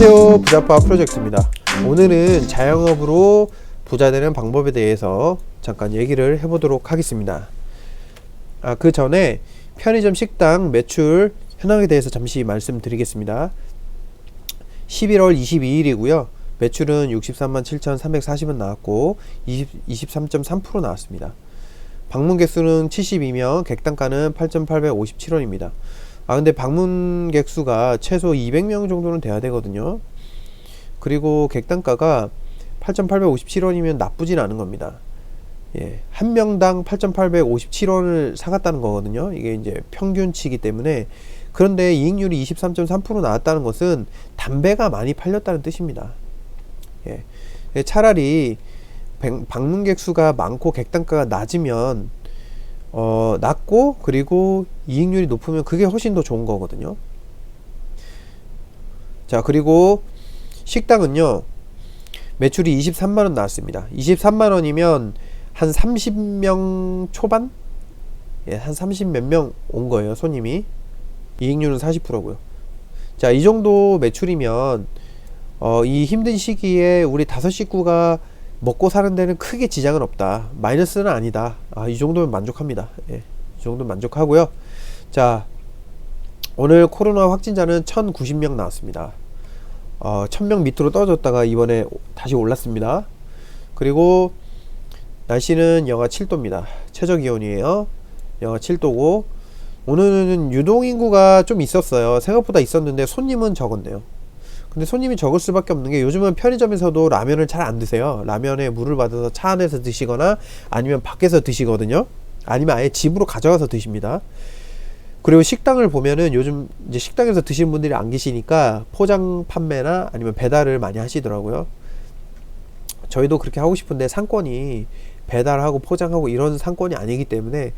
안녕하세요. 부자파 프로젝트입니다. 오늘은 자영업으로 부자 되는 방법에 대해서 잠깐 얘기를 해보도록 하겠습니다. 아, 그 전에 편의점 식당 매출 현황에 대해서 잠시 말씀드리겠습니다. 11월 22일이고요. 매출은 63만 7,340원 나왔고 20, 23.3% 나왔습니다. 방문 개수는 72명 객단가는 8,857원입니다 아 근데 방문객 수가 최소 200명 정도는 돼야 되거든요. 그리고 객단가가 8,857원이면 나쁘진 않은 겁니다. 예, 한 명당 8,857원을 사갔다는 거거든요. 이게 이제 평균치기 때문에 그런데 이익률이 23.3% 나왔다는 것은 담배가 많이 팔렸다는 뜻입니다. 예, 예, 차라리 백- 방문객 수가 많고 객단가가 낮으면 어, 낮고 그리고 이익률이 높으면 그게 훨씬 더 좋은 거거든요. 자, 그리고 식당은요. 매출이 23만 원 나왔습니다. 23만 원이면 한 30명 초반? 예, 한 30 몇 명 온 거예요, 손님이. 이익률은 40%고요. 자, 이 정도 매출이면 어, 이 힘든 시기에 우리 다섯 식구가 먹고 사는 데는 크게 지장은 없다. 마이너스는 아니다. 아, 이 정도면 만족합니다. 예, 이 정도면 만족하고요. 자, 오늘 코로나 확진자는 1,090명 나왔습니다. 어, 1000명 밑으로 떨어졌다가 이번에 다시 올랐습니다. 그리고 날씨는 영하 7도입니다. 최저 기온이에요. 영하 7도고 오늘은 유동 인구가 좀 있었어요. 생각보다 있었는데 손님은 적었네요. 근데 손님이 적을 수밖에 없는 게 요즘은 편의점에서도 라면을 잘 안 드세요. 라면에 물을 받아서 차 안에서 드시거나 아니면 밖에서 드시거든요. 아니면 아예 집으로 가져가서 드십니다. 그리고 식당을 보면은 요즘 이제 식당에서 드시는 분들이 안 계시니까 포장 판매나 아니면 배달을 많이 하시더라고요. 저희도 그렇게 하고 싶은데 상권이 배달하고 포장하고 이런 상권이 아니기 때문에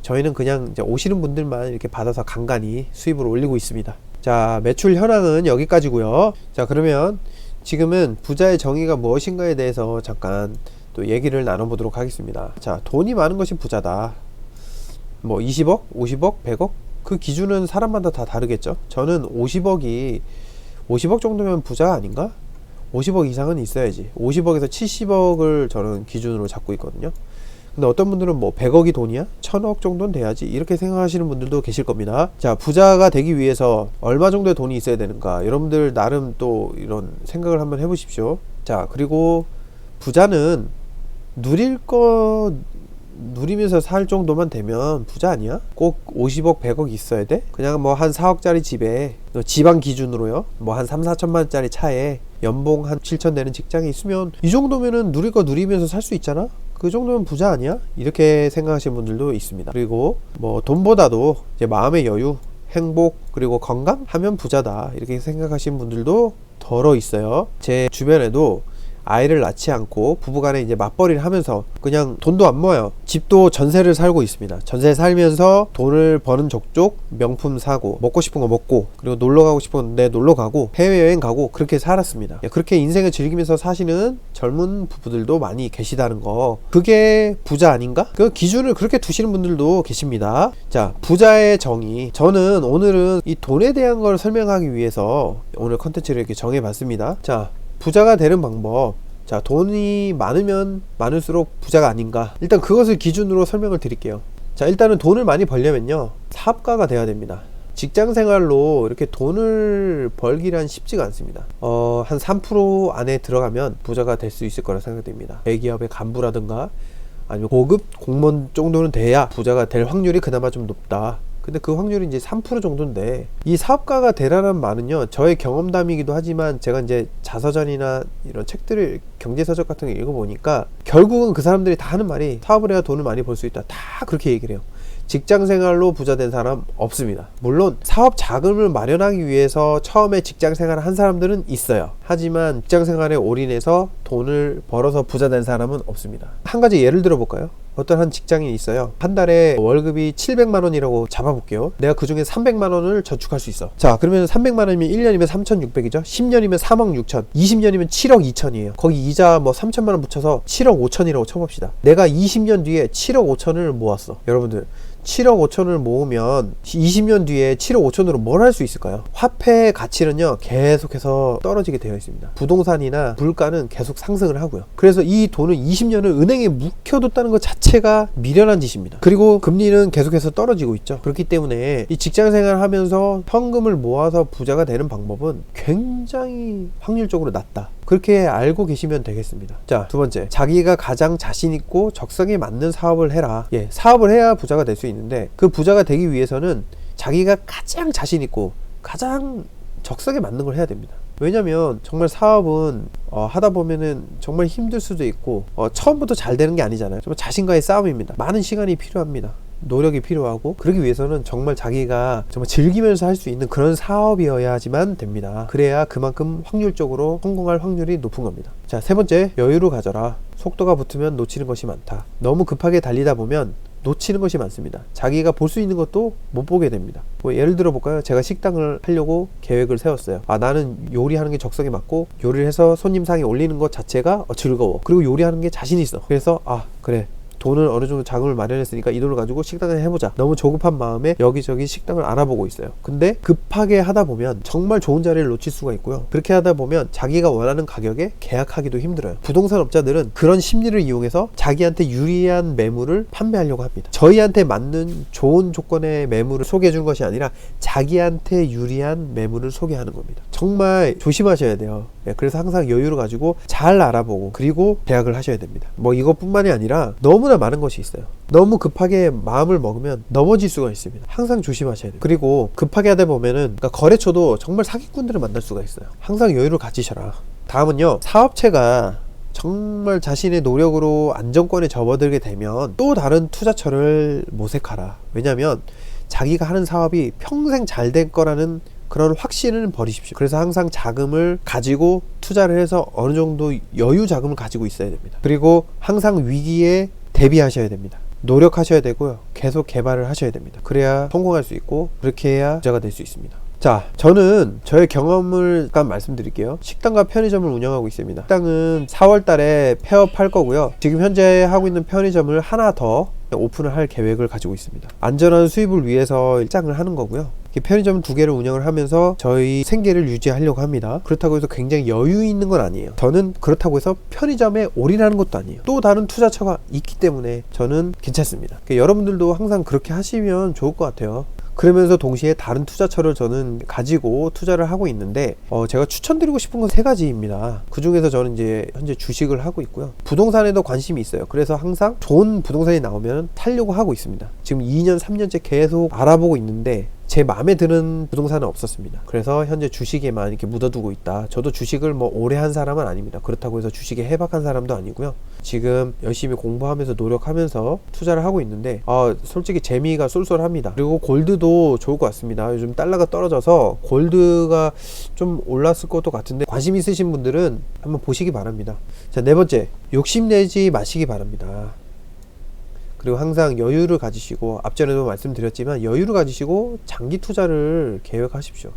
저희는 그냥 이제 오시는 분들만 이렇게 받아서 간간히 수입을 올리고 있습니다. 자, 매출 현황은 여기까지고요. 자, 그러면 지금은 부자의 정의가 무엇인가에 대해서 잠깐 또 얘기를 나눠보도록 하겠습니다. 자, 돈이 많은 것이 부자다. 뭐 20억, 50억, 100억 그 기준은 사람마다 다 다르겠죠. 저는 50억이 50억 정도면 부자 아닌가? 50억 이상은 있어야지. 50억에서 70억을 저는 기준으로 잡고 있거든요. 근데 어떤 분들은 뭐 100억이 돈이야? 1000억 정도는 돼야지. 이렇게 생각하시는 분들도 계실 겁니다. 자, 부자가 되기 위해서 얼마 정도의 돈이 있어야 되는가? 여러분들 나름 또 이런 생각을 한번 해 보십시오. 자, 그리고 부자는 누릴 거 누리면서 살 정도만 되면 부자 아니야? 꼭 50억, 100억 있어야 돼? 그냥 뭐 한 4억짜리 집에 너 지방 기준으로요. 뭐 한 3, 4천만 원짜리 차에 연봉 한 7천 되는 직장에 있으면 이 정도면은 누릴 거 누리면서 살 수 있잖아? 그 정도면 부자 아니야? 이렇게 생각하시는 분들도 있습니다. 그리고 뭐 돈보다도 이제 마음의 여유, 행복, 그리고 건강 하면 부자다. 이렇게 생각하시는 분들도 덜어 있어요. 제 주변에도 아이를 낳지 않고 부부간에 이제 맞벌이를 하면서 그냥 돈도 안 모아요. 집도 전세를 살고 있습니다. 전세 살면서 돈을 버는 족족 명품 사고 먹고 싶은 거 먹고 그리고 놀러 가고 싶은 데 놀러 가고 해외 여행 가고 그렇게 살았습니다. 예, 그렇게 인생을 즐기면서 사시는 젊은 부부들도 많이 계시다는 거. 그게 부자 아닌가? 그 기준을 그렇게 두시는 분들도 계십니다. 자, 부자의 정의. 저는 오늘은 이 돈에 대한 걸 설명하기 위해서 오늘 컨텐츠를 이렇게 정해봤습니다. 자, 부자가 되는 방법. 자, 돈이 많으면 많을수록 부자가 아닌가. 일단 그것을 기준으로 설명을 드릴게요. 자, 일단은 돈을 많이 벌려면요. 사업가가 돼야 됩니다. 직장 생활로 이렇게 돈을 벌기란 쉽지가 않습니다. 어, 한 3% 안에 들어가면 부자가 될 수 있을 거라 생각됩니다. 대기업의 간부라든가 아니면 고급 공무원 정도는 돼야 부자가 될 확률이 그나마 좀 높다. 근데 그 확률이 이제 3% 정도인데 이 사업가가 되라는 말은요 저의 경험담이기도 하지만 제가 이제 자서전이나 이런 책들을 경제서적 같은 거 읽어보니까 결국은 그 사람들이 다 하는 말이 사업을 해야 돈을 많이 벌 수 있다 다 그렇게 얘기를 해요 직장 생활로 부자 된 사람 없습니다. 물론 사업 자금을 마련하기 위해서 처음에 직장 생활을 한 사람들은 있어요. 하지만 직장 생활에 올인해서 돈을 벌어서 부자 된 사람은 없습니다. 한 가지 예를 들어 볼까요? 어떤 한 직장인이 있어요. 한 달에 월급이 700만 원이라고 잡아볼게요. 내가 그 중에 300만 원을 저축할 수 있어. 자, 그러면 300만 원이면 1년이면 3,600이죠. 10년이면 3억 6천. 20년이면 7억 2천이에요. 거기 이자 뭐 3천만 원 붙여서 7억 5천이라고 쳐봅시다. 내가 20년 뒤에 7억 5천을 모았어. 여러분들 7억 5천을 모으면 20년 뒤에 7억 5천으로 뭘 할 수 있을까요? 화폐의 가치는요 계속해서 떨어지게 되어 있습니다. 부동산이나 물가는 계속 상승을 하고요. 그래서 이 돈을 20년을 은행에 묵혀뒀다는 것 자체가 미련한 짓입니다. 그리고 금리는 계속해서 떨어지고 있죠. 그렇기 때문에 이 직장 생활을 하면서 현금을 모아서 부자가 되는 방법은 굉장히 확률적으로 낮다. 그렇게 알고 계시면 되겠습니다. 자, 두 번째. 자기가 가장 자신 있고 적성에 맞는 사업을 해라. 예, 사업을 해야 부자가 될 수 있는 데 그 부자가 되기 위해서는 자기가 가장 자신 있고 가장 적성에 맞는 걸 해야 됩니다. 왜냐면 정말 사업은 어, 하다 보면은 정말 힘들 수도 있고 어, 처음부터 잘 되는 게 아니잖아요. 정말 자신과의 싸움입니다. 많은 시간이 필요합니다. 노력이 필요하고 그러기 위해서는 정말 자기가 정말 즐기면서 할 수 있는 그런 사업이어야지만 됩니다. 그래야 그만큼 확률적으로 성공할 확률이 높은 겁니다. 자, 세 번째, 여유를 가져라. 속도가 붙으면 놓치는 것이 많다. 너무 급하게 달리다 보면 놓치는 것이 많습니다. 자기가 볼 수 있는 것도 못 보게 됩니다. 뭐 예를 들어 볼까요? 제가 식당을 하려고 계획을 세웠어요. 아, 나는 요리하는 게 적성에 맞고 요리를 해서 손님상에 올리는 것 자체가 어, 즐거워. 그리고 요리하는 게 자신 있어. 그래서 아, 그래. 돈을 어느 정도 자금을 마련했으니까 이 돈을 가지고 식당을 해보자. 너무 조급한 마음에 여기저기 식당을 알아보고 있어요. 근데 급하게 하다 보면 정말 좋은 자리를 놓칠 수가 있고요. 그렇게 하다 보면 자기가 원하는 가격에 계약하기도 힘들어요. 부동산 업자들은 그런 심리를 이용해서 자기한테 유리한 매물을 판매하려고 합니다. 저희한테 맞는 좋은 조건의 매물을 소개해 주는 것이 아니라 자기한테 유리한 매물을 소개하는 겁니다. 정말 조심하셔야 돼요. 예, 그래서 항상 여유를 가지고 잘 알아보고 그리고 계약을 하셔야 됩니다. 뭐 이것뿐만이 아니라 너무나 많은 것이 있어요. 너무 급하게 마음을 먹으면 넘어질 수가 있습니다. 항상 조심하셔야 돼요. 그리고 급하게 하다 보면은 그러니까 거래처도 정말 사기꾼들을 만날 수가 있어요. 항상 여유를 가지셔라. 다음은요. 사업체가 정말 자신의 노력으로 안정권에 접어들게 되면 또 다른 투자처를 모색하라. 왜냐하면 자기가 하는 사업이 평생 잘 될 거라는 그런 확신을 버리십시오. 그래서 항상 자금을 가지고 투자를 해서 어느 정도 여유 자금을 가지고 있어야 됩니다. 그리고 항상 위기에 대비하셔야 됩니다. 노력하셔야 되고요. 계속 개발을 하셔야 됩니다. 그래야 성공할 수 있고 그렇게 해야 부자가 될 수 있습니다. 자, 저는 저의 경험을 잠깐 말씀드릴게요. 식당과 편의점을 운영하고 있습니다. 식당은 4월 달에 폐업할 거고요. 지금 현재 하고 있는 편의점을 하나 더 오픈을 할 계획을 가지고 있습니다. 안전한 수입을 위해서 일장을 하는 거고요. 편의점 두 개를 운영을 하면서 저희 생계를 유지하려고 합니다. 그렇다고 해서 굉장히 여유 있는 건 아니에요. 저는 그렇다고 해서 편의점에 올인하는 것도 아니에요. 또 다른 투자처가 있기 때문에 저는 괜찮습니다. 그러니까 여러분들도 항상 그렇게 하시면 좋을 것 같아요. 그러면서 동시에 다른 투자처를 저는 가지고 투자를 하고 있는데 어 제가 추천드리고 싶은 건 세 가지입니다. 그 중에서 저는 이제 현재 주식을 하고 있고요. 부동산에도 관심이 있어요. 그래서 항상 좋은 부동산이 나오면 타려고 하고 있습니다. 지금 2년, 3년째 계속 알아보고 있는데 제 마음에 드는 부동산은 없었습니다. 그래서 현재 주식에만 이렇게 묻어두고 있다. 저도 주식을 뭐 오래 한 사람은 아닙니다. 그렇다고 해서 주식에 해박한 사람도 아니고요. 지금 열심히 공부하면서 노력하면서 투자를 하고 있는데 아, 솔직히 재미가 쏠쏠합니다. 그리고 골드도 좋을 것 같습니다. 요즘 달러가 떨어져서 골드가 좀 올랐을 것도 같은데 관심 있으신 분들은 한번 보시기 바랍니다. 자, 네 번째. 욕심내지 마시기 바랍니다. 그리고 항상 여유를 가지시고 앞전에도 말씀드렸지만 여유를 가지시고 장기 투자를 계획하십시오.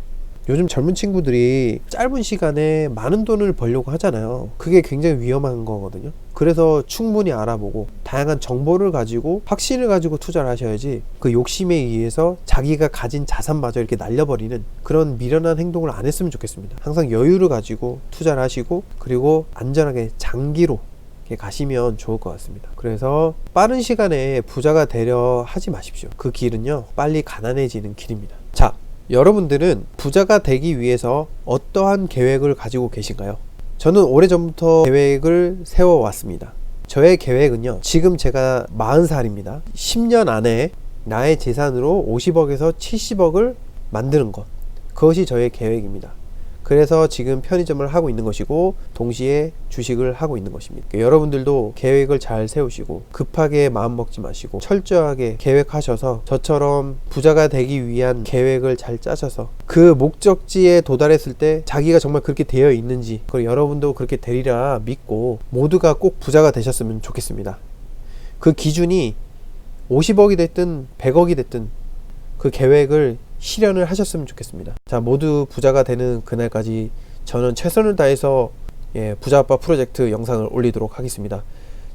요즘 젊은 친구들이 짧은 시간에 많은 돈을 벌려고 하잖아요. 그게 굉장히 위험한 거거든요. 그래서 충분히 알아보고 다양한 정보를 가지고 확신을 가지고 투자를 하셔야지 그 욕심에 의해서 자기가 가진 자산마저 이렇게 날려버리는 그런 미련한 행동을 안 했으면 좋겠습니다. 항상 여유를 가지고 투자를 하시고 그리고 안전하게 장기로 가시면 좋을 것 같습니다. 그래서 빠른 시간에 부자가 되려 하지 마십시오. 그 길은요, 빨리 가난해지는 길입니다. 자, 여러분들은 부자가 되기 위해서 어떠한 계획을 가지고 계신가요? 저는 오래전부터 계획을 세워왔습니다. 저의 계획은요, 지금 제가 40살입니다. 10년 안에 나의 재산으로 50억에서 70억을 만드는 것. 그것이 저의 계획입니다. 그래서 지금 편의점을 하고 있는 것이고 동시에 주식을 하고 있는 것입니다. 그러니까 여러분들도 계획을 잘 세우시고 급하게 마음 먹지 마시고 철저하게 계획하셔서 저처럼 부자가 되기 위한 계획을 잘 짜셔서 그 목적지에 도달했을 때 자기가 정말 그렇게 되어 있는지 그리고 여러분도 그렇게 되리라 믿고 모두가 꼭 부자가 되셨으면 좋겠습니다. 그 기준이 50억이 됐든 100억이 됐든 그 계획을 실현을 하셨으면 좋겠습니다. 자, 모두 부자가 되는 그날까지 저는 최선을 다해서 예, 부자 아빠 프로젝트 영상을 올리도록 하겠습니다.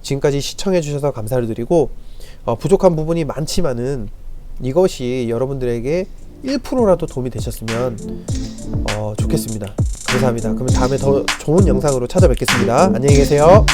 지금까지 시청해 주셔서 감사를 드리고 어, 부족한 부분이 많지만은 이것이 여러분들에게 1%라도 도움이 되셨으면 어, 좋겠습니다. 감사합니다. 그러면 다음에 더 좋은 영상으로 찾아뵙겠습니다. 안녕히 계세요.